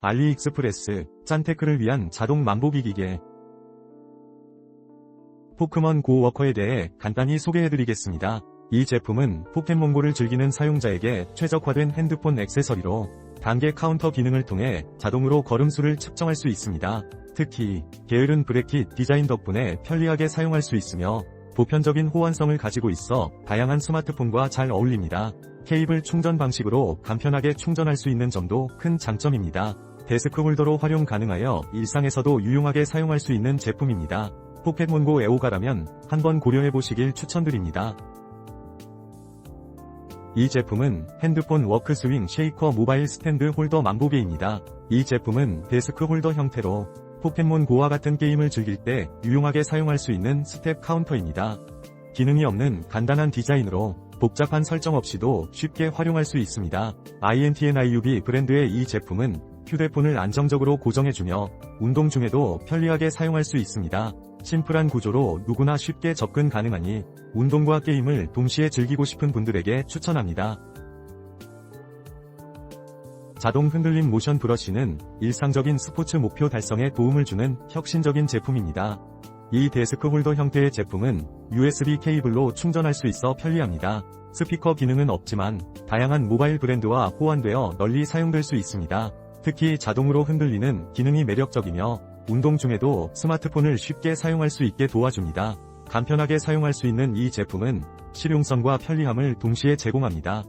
알리익스프레스, 짠테크를 위한 자동 만보기 기계. 포크먼 고 워커에 대해 간단히 소개해드리겠습니다. 이 제품은 포켓몬고를 즐기는 사용자에게 최적화된 핸드폰 액세서리로 단계 카운터 기능을 통해 자동으로 걸음수를 측정할 수 있습니다. 특히 게으른 브레킷 디자인 덕분에 편리하게 사용할 수 있으며 보편적인 호환성을 가지고 있어 다양한 스마트폰과 잘 어울립니다. 케이블 충전 방식으로 간편하게 충전할 수 있는 점도 큰 장점입니다. 데스크 홀더로 활용 가능하여 일상에서도 유용하게 사용할 수 있는 제품입니다. 포켓몬고 애호가라면 한번 고려해보시길 추천드립니다. 이 제품은 핸드폰 워크 스윙 쉐이커 모바일 스탠드 홀더 만보기입니다. 이 제품은 데스크 홀더 형태로 포켓몬 고와 같은 게임을 즐길 때 유용하게 사용할 수 있는 스텝 카운터입니다. 기능이 없는 간단한 디자인으로 복잡한 설정 없이도 쉽게 활용할 수 있습니다. INTNIUB 브랜드의 이 제품은 휴대폰을 안정적으로 고정해주며 운동 중에도 편리하게 사용할 수 있습니다. 심플한 구조로 누구나 쉽게 접근 가능하니 운동과 게임을 동시에 즐기고 싶은 분들에게 추천합니다. 자동 흔들림 모션 브러쉬는 일상적인 스포츠 목표 달성에 도움을 주는 혁신적인 제품입니다. 이 데스크 홀더 형태의 제품은 USB 케이블로 충전할 수 있어 편리합니다. 스피커 기능은 없지만 다양한 모바일 브랜드와 호환되어 널리 사용될 수 있습니다. 특히 자동으로 흔들리는 기능이 매력적이며 운동 중에도 스마트폰을 쉽게 사용할 수 있게 도와줍니다. 간편하게 사용할 수 있는 이 제품은 실용성과 편리함을 동시에 제공합니다.